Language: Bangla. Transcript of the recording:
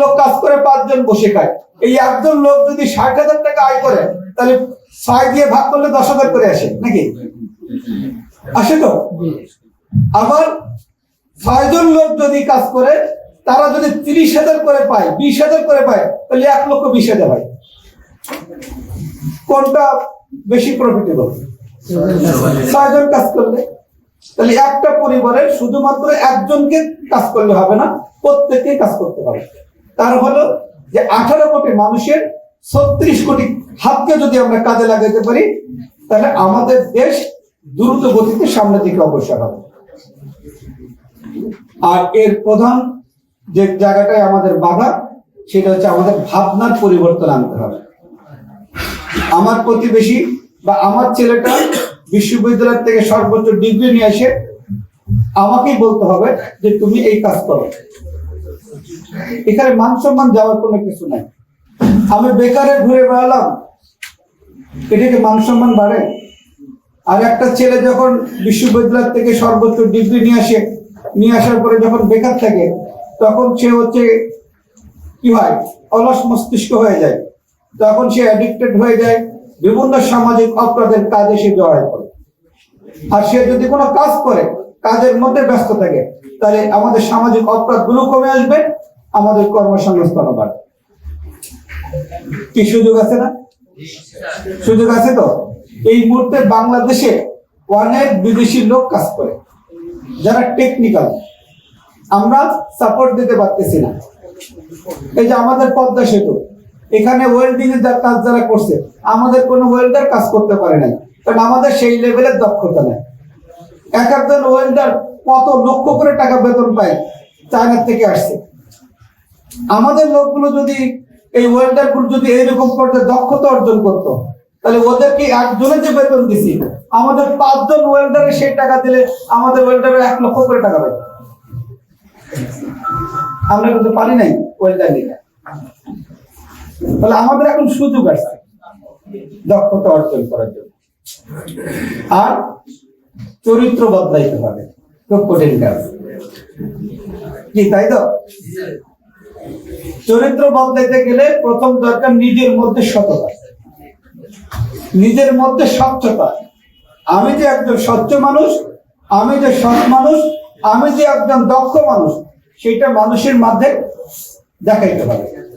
লোক কাজ করে পাঁচজন বসে খায়। এই একজন লোক যদি ষাট হাজার টাকা আয় করে, তাহলে ছয় দিয়ে ভাগ করলে দশ হাজার করে আসে, নাকি? আসে তো? আবার ছয়জন লোক যদি কাজ করে, তারা যদি তিরিশ হাজার করে পায়, বিশ হাজার করে পায়, তাহলে এক লক্ষ বিশ হাজার হয়। কোনটা বেশি প্রফিটেবল ছয়জন কাজ করলে। তাহলে একটা পরিবারের শুধুমাত্র একজনকে কাজ করলে হবে না, প্রত্যেককে কাজ করতে হবে। তার হলো যে আঠারো কোটি মানুষের ছত্রিশ কোটি হাতকে যদি আমরা কাজে লাগাতে পারি, তাহলে আমাদের দেশ দ্রুত গতিতে সামনের দিকে অগ্রসর হবে। আর এর প্রধান যে জায়গাটায় আমাদের বাধা, সেটা হচ্ছে আমাদের ভাবনার পরিবর্তন আনতে হবে। আমার প্রতিবেশী বা আমার ছেলেটা বিশ্ববিদ্যালয় থেকে সর্বোচ্চ ডিগ্রি নিয়ে এসে আমাকেই বলতে হবে যে তুমি এই কাজ করো। এখানে মান সম্মান যাওয়ার কোনো কিছু নাই। আমি বেকারে ঘুরে বেড়ালাম এটা কি মান সম্মান বাড়ে। আর একটা ছেলে যখন বিশ্ববিদ্যালয় থেকে সর্বোচ্চ ডিগ্রি নিয়ে আসে, নিয়ে আসার পরে যখন বেকার থাকে, তখন সে হচ্ছে কি হয়? অলস মস্তিষ্ক হয়ে যায়। তখন সে অ্যাডিক্টেড হয়ে যায়, বিভিন্ন সামাজিক অপরাধের কাজে সে জড়ায় পড়ে। আর সে যদি কোনো কাজ করে, কাজের মধ্যে ব্যস্ত থাকে, তাহলে আমাদের সামাজিক অপরাধগুলো কমে আসবে আমাদের কর্মসংস্থানও বাড়বে কি সুযোগ আছে না? সুযোগ আছে তো? এই মুহূর্তে বাংলাদেশে অনেক বিদেশি লোক কাজ করে, যারা টেকনিক্যাল আমরা সাপোর্ট দিতে পারতেছি না। এই যে আমাদের পদ্মা সেতু, এখানে ওয়েল্ডিং এর কাজ যারা করছে, আমাদের কোনো ওয়েল্ডার কাজ করতে পারে নাই, কারণ আমাদের সেই লেভেলের দক্ষতা নেই। এক একজন ওয়েল্ডার কত লক্ষ করে টাকা বেতন পায় চায়নার থেকে আসছে। আমাদের লোকগুলো যদি এই ওয়েল্ডারগুলো যদি এইরকম পর্যায়ে দক্ষতা অর্জন করতো, তাহলে ওদেরকে একজনের যে বেতন দিছি, আমাদের পাঁচজন ওয়েল্ডারে সেই টাকা দিলে আমাদের ওয়েল্ডারে এক লক্ষ করে টাকা পাই আমরা কিন্তু পারি নাই ওয়েল্ডার নিয়ে। তাহলে আমাদের এখন সুযোগ আসছে দক্ষতা অর্জন করার জন্য। আর চরিত্র বদলাইতে হবে। খুব কঠিন কাজ। কি, তাই তো? চরিত্র বদলাইতে গেলে প্রথম দরকার নিজের মধ্যে সততা। নিজের মধ্যে স্বচ্ছতা। আমি যে একজন স্বচ্ছ মানুষ, আমি যে সৎ মানুষ, আমি যে একজন দক্ষ মানুষ, সেটা মানুষের মাধ্যমে দেখাইতে হবে।